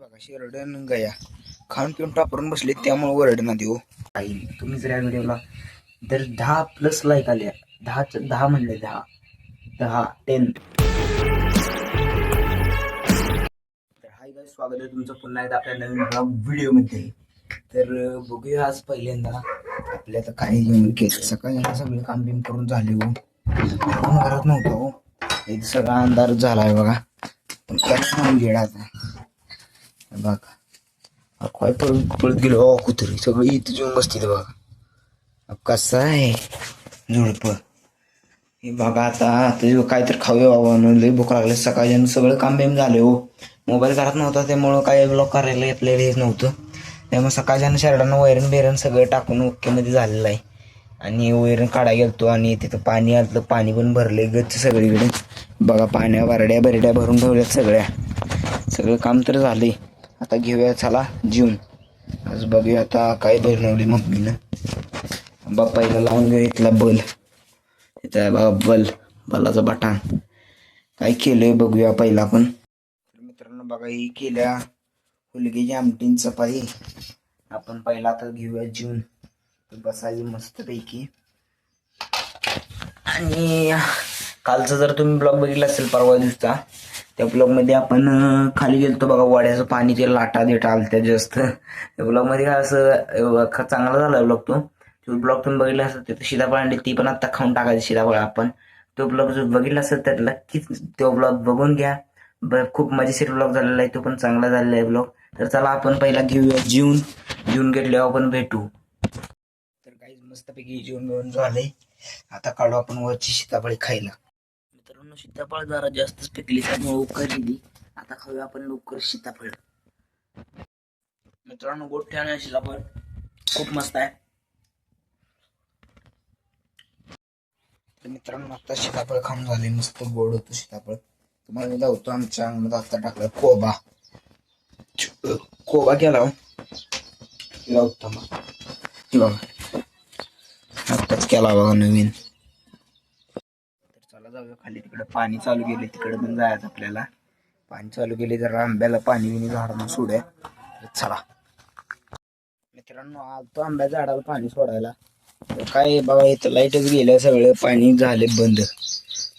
बघा शेरडन गया. खाऊन पिऊन टापरून बसले त्यामुळे ओरडना देऊ. काही तुम्ही जर या व्हिडिओला जर दहा प्लस लाईक आल्या दहा दहा म्हणले दहा दहा टेन तर हाय गाय स्वागत आहे तुमचं पुन्हा एकदा आपल्या नवीन व्हिडिओमध्ये. तर बघूया आज पहिल्यांदा आपल्या तर काही जेवण केलं. सकाळी सगळे काम बिम करून झाले हो. घरात नव्हतो हो. सगळा अंधार झालाय बघा. पण काय गेला आता. बघा काय पळत पळत गेलो ओ कुत्री सगळी इथं येऊन बसतील बघा अहो, कसं आहे झुडप हे बघा आता तुझं काय तर खाऊया बाबा म्हणून लई भूक लागले सकाळी सगळं काम बिम झाले हो मोबाईल घरात नव्हता त्यामुळं काय ब्लॉक करायला आपल्याला येत नव्हतं त्यामुळे सकाळच्या शर्टानं वैरण बिरण सगळं टाकून ओकेमध्ये झालेलं आहे आणि वैरण काढा गेलतो आणि तिथं पाणी आलं पाणी पण भरले गच्च सगळीकडे बघा पाण्या बारड्या बरड्या भरून ठेवल्यात सगळ्या सगळं काम तर झाले आता घेऊया चला जीवन. आज बघूया आता काय बनवले मम्मीनं. बा पहिला लावून घेऊया इथला बल. इथं आहे बाबा बल बलाचं बटाण काय केलंय बघूया पहिला आपण. मित्रांनो बघा ही केल्या हुलगीची आमटीन चपाई आपण पहिला आता घेऊया जीवन. बसायची मस्तपैकी. आणि कालचा जर तुम्ही ब्लॉग बघितला असेल परवा दिवसा त्या ब्लॉगमध्ये आपण खाली गेलतो बघा वाड्याचं पाणी ते लाटा देटा आलत्या जास्त त्या ब्लॉगमध्ये काय असं चांगला झाला ब्लॉग तो. तो ब्लॉग तुम्ही बघितला असेल तिथं सीताफळ आणली ती पण आता खाऊन टाकायची सीताफळ आपण. तो ब्लॉग जो बघितला असेल तर नक्कीच तो ब्लॉग बघून घ्या. ब- खूप मजेशीर ब्लॉग झालेला आहे तो पण चांगला झालेला आहे ब्लॉग तर चला आपण पहिला घेऊया जीवन. जीवन घेतल्यावर आपण भेटू. तर काही मस्तपैकी जेवण मिळून झालंय. आता काढू आपण वरची सीताफळी खायला. सीताफळ जरा जास्तच पिकली त्यामुळे उकरली आता खाऊया आपण लवकर सीताफळ. मित्रांनो गोठ्या आणि सीताफळ. खूप मस्त आहे. मित्रांनो आता सीताफळ खाऊन झाले मस्त गोड होतं सीताफळ. तुम्हाला मी लावतो आमच्या अंगणात आता टाकलं कोबा. कोबा केला हो. लावतो मग. आत्ताच केला बघा नवीन. जाऊया खाली तिकडे पाणी चालू केले तिकडे पण जायचं आपल्याला. पाणी चालू केले तर आंब्याला पाणी बिणी झाडांना सोडूया. चला. मित्रांनो आलतो आंब्या झाडाला पाणी सोडायला. काय बघा इथं लाईटच गेलं सगळं पाणी झाले बंद.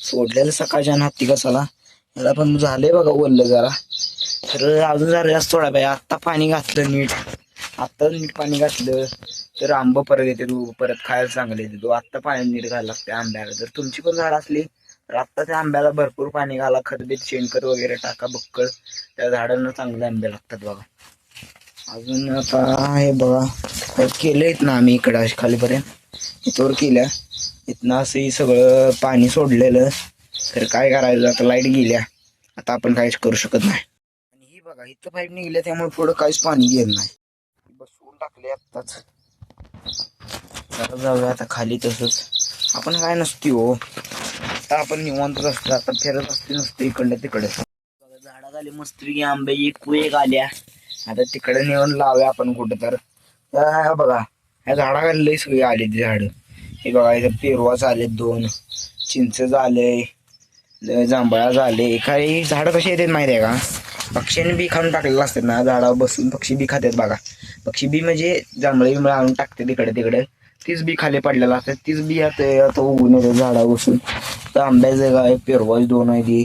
सोडलेलं सकाळच्या हत्ती कसाला याला पण झाले बघा ओललं जरा. तर अजून जरा जास्त थोडा पाहिजे आत्ता पाणी घातलं नीट. आत्ता नीट पाणी घातलं तर आंब परत येते तू परत खायला चांगले येते तू आत्ता पाणी नीट घालायला लागते आंब्याला. जर तुमची पण झाड असली तर आत्ता त्या आंब्याला भरपूर पाणी घाला. खतबीत शेणखत वगैरे टाका बक्कळ. त्या झाडांना चांगले आंबे लागतात बघा. अजून आता हे बघा. केले आहेत ना आम्ही इकडं अशी खालीपर्यंत. इथवर केल्या. इथनं असंही सगळं पाणी सोडलेलं. तर काय करायचं? आता लाइट गेल्या. आता आपण काहीच करू शकत नाही. आणि ही बघा इथं पाईप निघल्या त्यामुळे पुढं काहीच पाणी गेलं नाही. बसवून टाकले आत्ताच. आता जाऊया आता खाली तसंच. आपण काय नसती हो. आता आपण निवांतच असतो आता फिरत असते नसते इकडलं तिकडे. बघा झाडात मस्त मस्तपैकी आंबे एक एक आल्या. आता तिकडे नेऊन लावूया आपण कुठं तर हा बघा ह्या झाडाखाली लई सगळी आली ती झाडं. हे बघा इथं पेरवाच आले दोन चिंच झाले जांभळा झाले काही झाडं कशी येतात माहिती आहे का पक्ष्यांनी बी खाऊन टाकलेलं असतात ना झाडावर बसून पक्षी बी खातात बघा. पक्षी बी म्हणजे जांभळे बिंबळे आणून टाकते तिकडे तिकडे. तीच बी खाली पडलेलं असतात तीच बी आता आता उगून येते झाडावर बसून. तर आंब्याचं काय पेरवाच दोन आहे ती.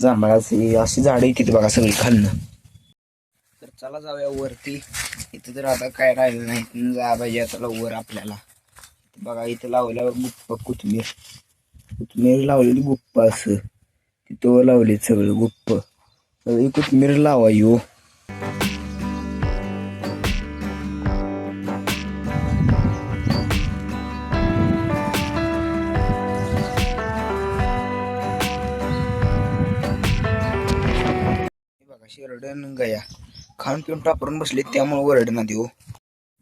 जांभळाची अशी झाडं किती बघा सगळी खाल्लं तर चला जाऊया वरती. इथं तर आता काय राहिलं नाही. जा पाहिजे आता वर आपल्याला. बघा इथं लावल्यावर गुप्पा कोथमीर कोथमीर लावलेली गुप्पा असं. तिथं लावले सगळं गुप्प. सगळी कोथमीर लावा यो. बघा शेरडन गया. खाऊन पिऊन टापरून बसले त्यामुळे वरडना देऊ हो.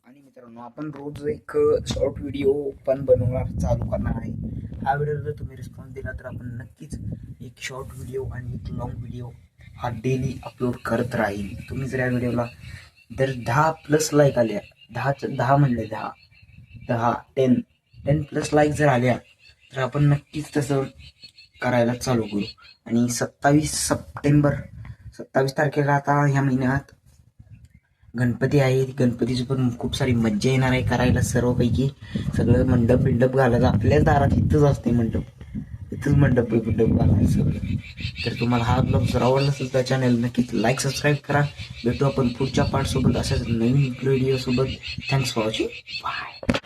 आणि मित्रांनो आपण रोज एक शॉर्ट व्हिडिओ पण बनवणार चालू करणार आहे. हा व्हिडिओ जर तुम्ही रिस्पॉन्स दिला तर आपण नक्कीच एक शॉर्ट व्हिडिओ आणि एक लॉंग व्हिडिओ हा डेली अपलोड करत राहील. तुम्ही जर या व्हिडिओला जर दहा प्लस लाईक आल्या दहा दहा म्हणले दहा दहा टेन टेन प्लस लाईक जर आल्या तर आपण नक्कीच तसं करायला चालू करू. आणि सत्तावीस सप्टेंबर सत्तावीस तारखेला आता ह्या महिन्यात गणपती आहे. गणपतीची पण खूप सारी मज्जा येणार आहे करायला सर्वपैकी. सगळं मंडप बिंडप घालायचं. आपल्याच दारात इथंच असते मंडप. इथंच मंडप बिंडप घालायचं सगळं. तर तुम्हाला हा ब्लॉग जर आवडला असेल तर चॅनल नक्कीच लाईक सबस्क्राईब करा. भेटू आपण पुढच्या पार्टसोबत अशाच नवीन व्हिडिओसोबत थँक्स फॉर वॉचिंग बाय